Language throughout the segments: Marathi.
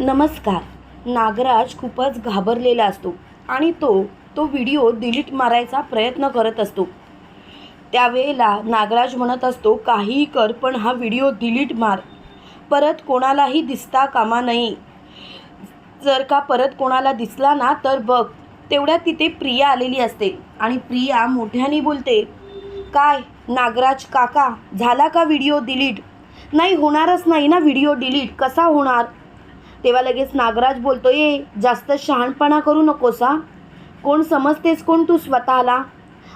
नमस्कार. नागराज खूपच घाबरलेला असतो आणि तो तो व्हिडिओ डिलीट मारायचा प्रयत्न करत असतो. त्यावेळेला नागराज म्हणत असतो काहीही कर पण हा व्हिडिओ डिलीट मार. परत कोणालाही दिसता कामा नये. जर का परत कोणाला दिसला ना तर बघ. तेवढ्यात तिथे प्रिया आलेली असते आणि प्रिया मोठ्याने बोलते काय नागराज काका झाला का व्हिडिओ डिलीट? नाही होणारच नाही ना व्हिडिओ डिलीट. कसा होणार? तेव्हा लगेच नागराज बोलतो ये जास्त शहाणपणा करू नकोस हा. कोण समजतेस कोण तू स्वतःला?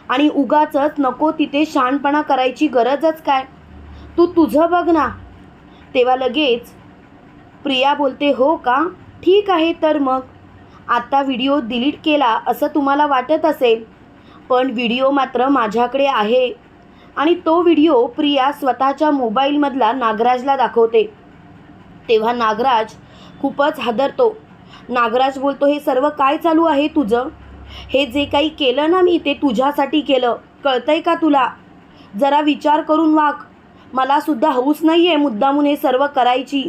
आणि उगाचच नको तिथे शहाणपणा करायची गरजच काय? तू तुझं बघ ना. तेव्हा लगेच प्रिया बोलते हो का? ठीक आहे तर मग. आता व्हिडिओ डिलीट केला असं तुम्हाला वाटत असेल पण व्हिडिओ मात्र माझ्याकडे आहे. आणि तो व्हिडिओ प्रिया स्वतःच्या मोबाईलमधला नागराजला दाखवते. तेव्हा नागराज खूपच हादरतो. नागराज बोलतो हे सर्व काय चालू आहे तुझं? हे जे काही केलं ना मी ते तुझ्यासाठी केलं. कळतंय का तुला? जरा विचार करून वाघ. मलासुद्धा हौस नाही आहे मुद्दामून हे सर्व करायची.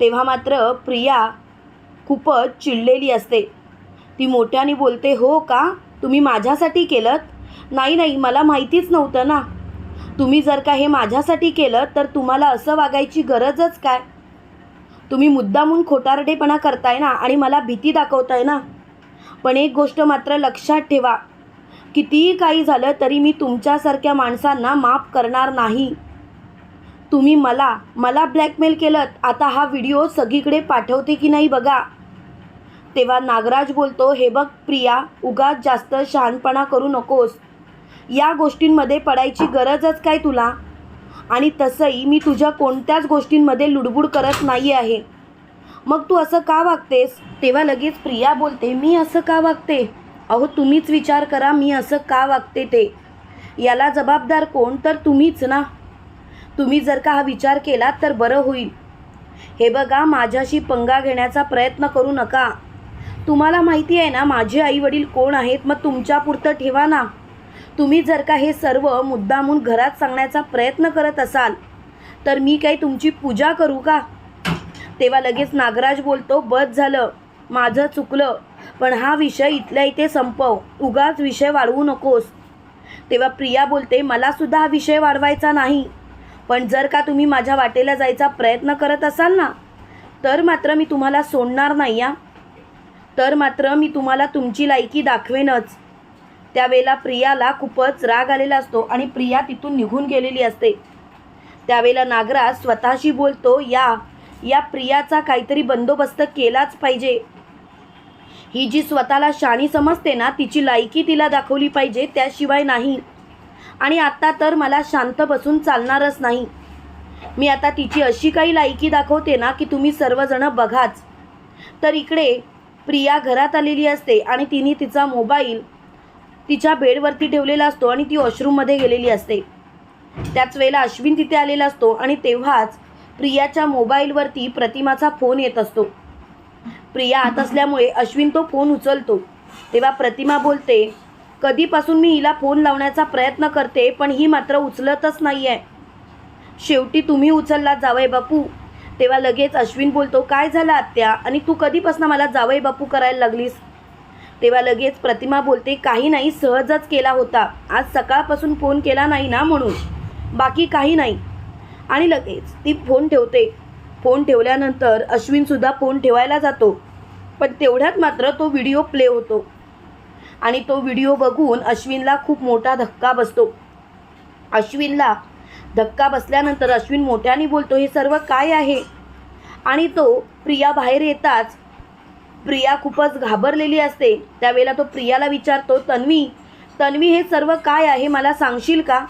तेव्हा मात्र प्रिया खूपच चिडलेली असते. ती मोठ्याने बोलते हो का? तुम्ही माझ्यासाठी केलं नाही नाही मला माहितीच नव्हतं ना. तुम्ही जर का हे माझ्यासाठी केलं तर तुम्हाला असं वागायची गरजच काय? तुम्ही मुद्दामून खोटारडेपणा करताय ना आणि मला भीती दाखवताय ना? पण एक गोष्ट मात्र लक्षात ठेवा. कितीही काही झालं तरी मी तुमच्यासारख्या माणसांना माफ करणार नाही. तुम्ही मला मला ब्लॅकमेल केलं आता हा व्हिडिओ सगळीकडे पाठवते की नाही बघा. तेव्हा नागराज बोलतो हे बघ प्रिया उगाच जास्त शहाणपणा करू नकोस. या गोष्टींमध्ये पडायची गरजच काय तुला? आणि तसंही मी तुझ्या कोणत्याच गोष्टींमध्ये लुडबुड करत नाही आहे. मग तू असं का वागतेस? तेव्हा लगेच प्रिया बोलते मी असं का वागते? अहो तुम्हीच विचार करा मी असं का वागते ते. याला जबाबदार कोण? तर तुम्हीच ना. तुम्ही जर का हा विचार केलात तर बरं होईल. हे बघा माझ्याशी पंगा घेण्याचा प्रयत्न करू नका. तुम्हाला माहिती आहे ना माझे आई वडील कोण आहेत? मग तुमच्यापुरतं ठेवा ना. तुम्ही जर का हे सर्व मुद्दामून घरात सांगण्याचा प्रयत्न करत असाल तर मी काही तुमची पूजा करू का? तेव्हा लगेच नागराज बोलतो बस झालं माझं चुकलं पण हा विषय इथल्या इथे संपव उगाच विषय वाढवू नकोस. तेव्हा प्रिया बोलते मलासुद्धा हा विषय वाढवायचा नाही पण जर का तुम्ही माझ्या वाटेला जायचा प्रयत्न करत असाल ना तर मात्र मी तुम्हाला सोडणार नाही या तर मात्र मी तुम्हाला तुमची लायकी दाखवेनच. त्यावेळेला प्रियाला खूपच राग आलेला असतो आणि प्रिया तिथून निघून गेलेली असते. त्यावेळेला नागराज स्वतःशी बोलतो या या प्रियाचा काहीतरी बंदोबस्त केलाच पाहिजे. ही जी स्वतःला शाणी समजते ना तिची लायकी तिला दाखवली पाहिजे त्याशिवाय नाही. आणि आत्ता तर मला शांत बसून चालणारच नाही. मी आता तिची अशी काही लायकी दाखवते ना की तुम्ही सर्वजण बघाच. तर इकडे प्रिया घरात आलेली असते आणि तिने तिचा मोबाईल तिच्या बेडवरती ठेवलेला असतो आणि ती वॉशरूममध्ये गेलेली असते. त्याच वेळेला अश्विन तिथे आलेला असतो आणि तेव्हाच प्रियाच्या मोबाईलवरती प्रतिमाचा फोन येत असतो. प्रिया आत असल्यामुळे अश्विन तो फोन उचलतो. तेव्हा प्रतिमा बोलते कधीपासून मी हिला फोन लावण्याचा प्रयत्न करते पण ही मात्र उचलतच नाही आहे शेवटी तुम्ही उचलला जावई बापू. तेव्हा लगेच अश्विन बोलतो काय झालं आत्या? आणि तू कधीपासून मला जावई बापू करायला लागलीस? तेव्हा लगेच प्रतिमा बोलते काही नाही सहजच केला होता. आज सकाळपासून फोन केला नाही ना म्हणून. बाकी काही नाही. आणि लगेच ती फोन ठेवते. फोन ठेवल्यानंतर अश्विनसुद्धा फोन ठेवायला जातो. पण तेवढ्यात मात्र तो व्हिडिओ प्ले होतो. आणि तो व्हिडिओ बघून अश्विनला खूप मोठा धक्का बसतो. अश्विनला धक्का बसल्यानंतर अश्विन मोठ्याने बोलतो हे सर्व काय आहे? आणि तो प्रिया बाहेर येताच प्रिया खूपच घाबरलेली असते. त्यावेळेला तो प्रियाला विचारतो तन्वी तन्वी हे सर्व काय आहे? मला सांगशील का?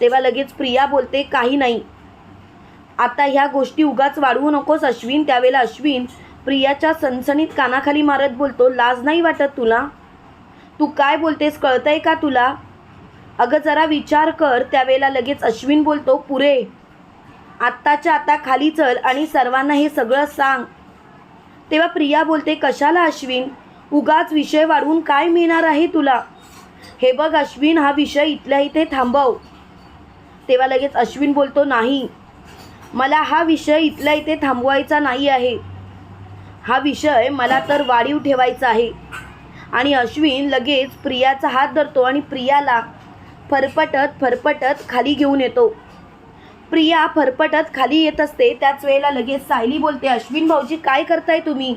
तेव्हा लगेच प्रिया बोलते काही नाही. आता ह्या गोष्टी उगाच वाढवू नकोस अश्विन. त्यावेळेला अश्विन प्रियाच्या सणसणीत कानाखाली मारत बोलतो लाज नाही वाटत तुला? तू काय बोलतेस कळतंय का तुला? अगं जरा विचार कर. त्यावेळेला लगेच अश्विन बोलतो पुरे आत्ताच्या आता खाली चल आणि सर्वांना हे सगळं सांग. तेव्हा प्रिया बोलते कशाला अश्विन? उगाच विषय वाढवून काय मिळणार आहे तुला? हे बघ अश्विन हा विषय इथल्या इथे थांबव. तेव्हा लगेच अश्विन बोलतो नाही. मला हा विषय इथल्या इथे थांबवायचा नाही आहे. हा विषय मला तर वाढीव ठेवायचा आहे. आणि अश्विन लगेच प्रियाचा हात धरतो आणि प्रियाला फरफटत फरफटत खाली घेऊन येतो. प्रिया फरफटत खाली येत असते. त्याच वेळेला लगेच सायली बोलते अश्विन भाऊजी काय करताय तुम्ही?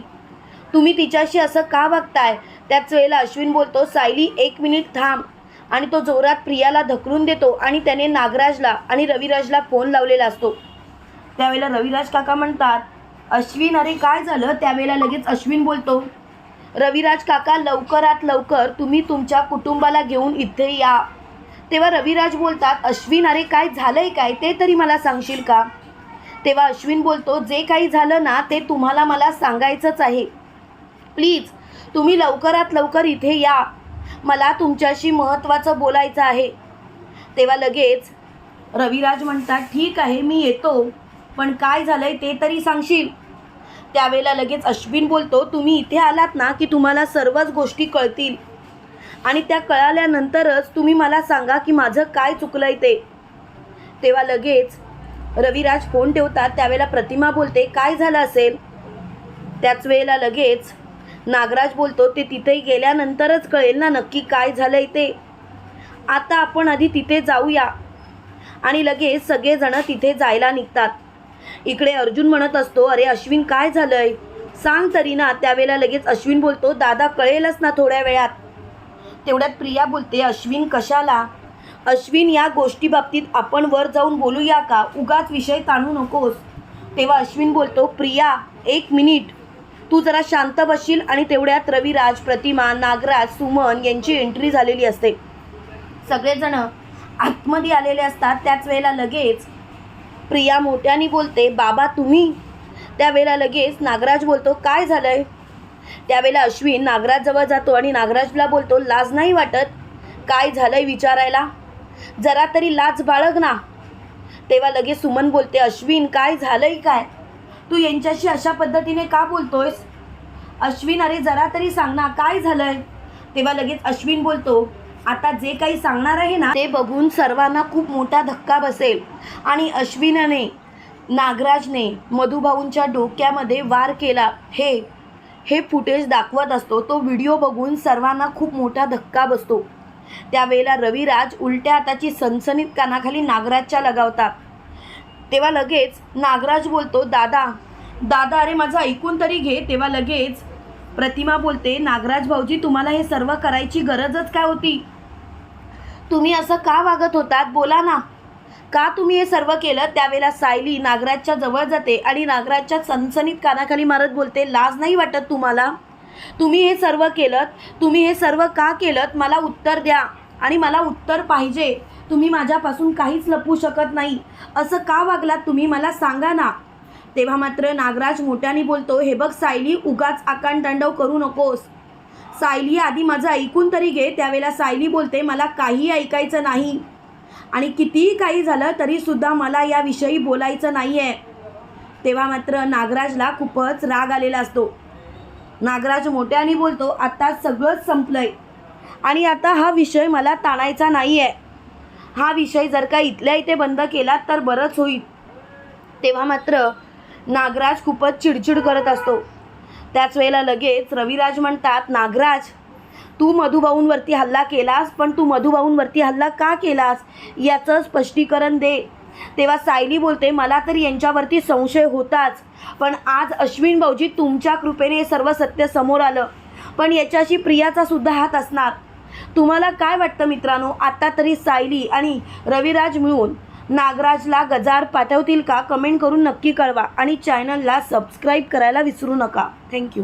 तुम्ही तिच्याशी असं का वागताय? त्याच वेळेला अश्विन बोलतो सायली एक मिनिट थांब. आणि तो जोरात प्रियाला ढकलून देतो आणि त्याने नागराजला आणि रविराजला फोन लावलेला असतो. त्यावेळेला रविराज काका म्हणतात अश्विन अरे काय झालं? त्यावेळेला लगेच अश्विन बोलतो रविराज काका लवकरात लवकर तुम्ही तुमच्या कुटुंबाला घेऊन इथे या. तेव्हा रविराज बोलतात अश्विन अरे काय झालंय काय? ते तरी मला सांगशील का? तेव्हा अश्विन बोलतो जे काही झालं ना ते तुम्हाला मला सांगायचंच आहे. प्लीज तुम्ही लवकरात लवकर इथे या. मला तुमच्याशी महत्त्वाचं बोलायचं आहे. तेव्हा लगेच रविराज म्हणतात ठीक आहे मी येतो. पण काय झालंय ते तरी सांगशील. त्यावेळेला लगेच अश्विन बोलतो तुम्ही इथे आलात ना की तुम्हाला सर्वच गोष्टी कळतील. आणि त्या कळाल्यानंतरच तुम्ही मला सांगा की माझं काय चुकलंय ते. तेव्हा लगेच रविराज फोन ठेवतात त्यावेळेला प्रतिमा बोलते काय झालं असेल? त्याच वेळेला लगेच नागराज बोलतो ते तिथे गेल्यानंतरच कळेल ना नक्की काय झालंय ते. आता आपण आधी तिथे जाऊया. आणि लगेच सगळेजणं तिथे जायला निघतात. इकडे अर्जुन म्हणत असतो अरे अश्विन काय झालं आहे सांग तरी ना. त्यावेळेला लगेच अश्विन बोलतो दादा कळेलच ना थोड्या वेळात. तेवढ्यात प्रिया बोलते अश्विन कशाला? अश्विन या गोष्टीबाबतीत आपण वर जाऊन बोलूया का? उगाच विषय ताणू नकोस. तेव्हा अश्विन बोलतो प्रिया एक मिनिट. तू जरा शांत बसशील आणि तेवढ्यात रविराज प्रतिमा नागराज सुमन यांची एंट्री झालेली असते. सगळेजण आतमध्ये आलेले असतात. त्याच वेळेला लगेच प्रिया मोठ्याने बोलते बाबा तुम्ही? त्यावेळेला लगेच नागराज बोलतो काय झालं आहे त्यावेळेला अश्विन नागराजजवळ जातो आणि नागराजला बोलतो लाज नाही वाटत? काय झालंय विचारायला? जरा तरी लाज बाळग ना. तेव्हा लगेच सुमन बोलते अश्विन काय झालंय काय? तू यांच्याशी अशा पद्धतीने का बोलतोयस? अश्विन अरे जरा तरी सांग ना काय झालंय? तेव्हा लगेच अश्विन बोलतो आता जे काही सांगणार आहे ना ते बघून सर्वांना खूप मोठा धक्का बसेल. आणि अश्विनाने नागराजने मधुभाऊंच्या डोक्यामध्ये वार केला हे हे फुटेज दाखवत असतो. तो व्हिडिओ बघून सर्वांना खूप मोठा धक्का बसतो. त्यावेळेला रविराज उलट्या हाताची सनसनीत कानाखाली नागराजच्या लगावतात तेव्हा लगेच नागराज बोलतो दादा दादा अरे माझं ऐकून तरी घे. तेव्हा लगेच प्रतिमा बोलते नागराज भाऊजी तुम्हाला हे सर्व करायची गरजच काय होती? तुम्ही असं का वागत होतात? बोला ना. का तुम्ही हे सर्व केलं? त्यावेळेला सायली नागराजच्या जवळ जाते आणि नागराजच्या सनसनीत कानाखाली मारत बोलते लाज नाही वाटत तुम्हाला? तुम्ही हे सर्व केलं तुम्ही हे सर्व का केलं मला उत्तर द्या आणि मला उत्तर पाहिजे. तुम्ही माझ्यापासून काहीच लपवू शकत नाही. असं का वागलात तुम्ही? मला सांगा ना. तेव्हा मात्र नागराज मोठ्याने बोलतो हे बघ सायली उगाच आकांडतांडव करू नकोस. सायली आधी माझं ऐकून तरी घे. त्यावेळेला सायली बोलते मला काही ऐकायचं नाही. आणि कितीही काही झालं तरीसुद्धा मला याविषयी बोलायचं नाही आहे तेव्हा मात्र नागराजला खूपच राग आलेला असतो. नागराज मोठ्याने बोलतो आता सगळंच संपलंय. आणि आता हा विषय मला ताणायचा नाही आहे हा विषय जर का इथल्या इथे बंद केला तर बरंच होईल. तेव्हा मात्र नागराज खूपच चिडचिड करत असतो. त्याच वेळेला लगेच रविराज म्हणतात नागराज तू मधुभाऊंवरती हल्ला केलास पण तू मधुभाऊंवरती हल्ला का केलास? याचं स्पष्टीकरण दे. तेव्हा सायली बोलते मला तर यांच्यावरती संशय होताच. पण आज अश्विन भाऊजी तुमच्या कृपेने हे सर्व सत्य समोर आलं. पण याच्याशी प्रियाचा सुद्धा हात असणार. तुम्हाला काय वाटतं मित्रांनो? आता तरी सायली आणि रविराज मिळून नागराजला गजार पाठवतील का? कमेंट करून नक्की कळवा आणि चॅनलला सबस्क्राईब करायला विसरू नका. थँक्यू.